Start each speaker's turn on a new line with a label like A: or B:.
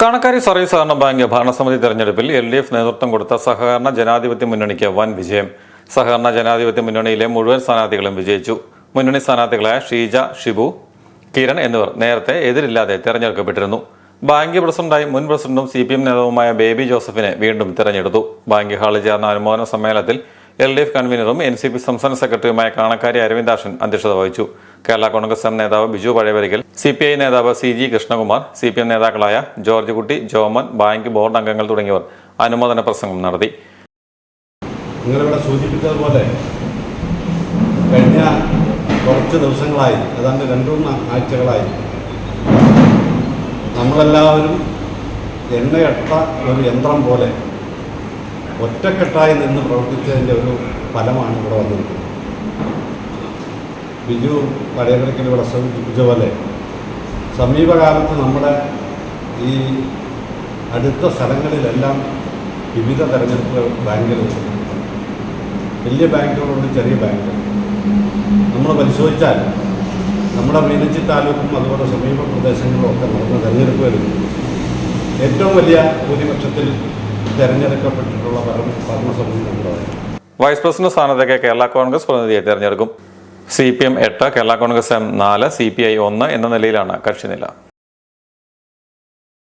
A: Kanakkari service സഹകരണ bank ഭരണസമിതി തെരഞ്ഞെടുപ്പിൽ എൽ ഡി എഫ് നേതൃത്വം കൊടുത്ത സഹകരണ ജനാധിപത്യ മുന്നണിക്ക് വൻ വിജയം. സഹകരണ ജനാധിപത്യ മുന്നണിയിലെ മുഴുവൻ സ്ഥാനാർത്ഥികളും വിജയിച്ചു. മുന്നണി സ്ഥാനാർത്ഥികളായ ഷീജ ഷിബു കിരൺ എന്നിവർ നേരത്തെ എതിരില്ലാതെ തെരഞ്ഞെടുക്കപ്പെട്ടിരുന്നു. ബാങ്ക് പ്രസിഡന്റായി മുൻ പ്രസിഡന്റും സി പി എം നേതാവുമായ ബേബി ജോസഫിനെ വീണ്ടും തെരഞ്ഞെടുത്തു. ബാങ്ക് ഹാളിൽ ചേർന്ന അനുമോദന സമ്മേളനത്തിൽ എൽ ഡി എഫ് കൺവീനറും എൻ സി പി സംസ്ഥാന സെക്രട്ടറിയുമായ കാണക്കാരി അരവിന്ദാഷൻ അധ്യക്ഷത വഹിച്ചു. കേരള കോൺഗ്രസ് എം നേതാവ് Biju Pazhayavarikal C P I നേതാവ് C G Krishnakumar C P M നേതാക്കളായ George Kutty Joman bank board അംഗങ്ങൾ തുടങ്ങിയവർ അനുമോദന പ്രസംഗം നടത്തി.
B: സൂചിപ്പിച്ചതുപോലെ കഴിഞ്ഞ കുറച്ച് ദിവസങ്ങളായി ഏതാണ്ട് രണ്ടു ആഴ്ചകളായി നമ്മളെല്ലാവരും എണ്ണയട്ട ഒരു യന്ത്രം പോലെ ഒറ്റക്കെട്ടായി നിന്ന് പ്രവർത്തിച്ചതിന്റെ ഒരു ഫലമാണ് ഇവിടെ വന്നിരിക്കുന്നത്. ബിജു പടയക്കരയ്ക്കൽ ഇവിടെ സൂചിപ്പിച്ച പോലെ സമീപകാലത്ത് നമ്മുടെ ഈ അടുത്ത സ്ഥലങ്ങളിലെല്ലാം വിവിധ തെരഞ്ഞെടുപ്പ് ബാങ്കുകൾ വലിയ ബാങ്കുകളുണ്ട് ചെറിയ ബാങ്കുകൾ നമ്മൾ പരിശോധിച്ചാൽ നമ്മുടെ മീനച്ചി താലൂക്കും അതുപോലെ സമീപ പ്രദേശങ്ങളും ഒക്കെ നടന്ന തെരഞ്ഞെടുപ്പുകൾ ഏറ്റവും വലിയ ഭൂരിപക്ഷത്തിൽ തിരഞ്ഞെടുക്കപ്പെട്ടിട്ടുള്ള
A: വൈസ് പ്രസിഡന്റ് സ്ഥാനത്തേക്ക് കേരള കോൺഗ്രസ് പ്രതിനിധിയെ തെരഞ്ഞെടുക്കും. സി പി എം എട്ട് കേരള കോൺഗ്രസ് എം നാല് സി പി ഐ ഒന്ന് എന്ന നിലയിലാണ് കക്ഷിനില.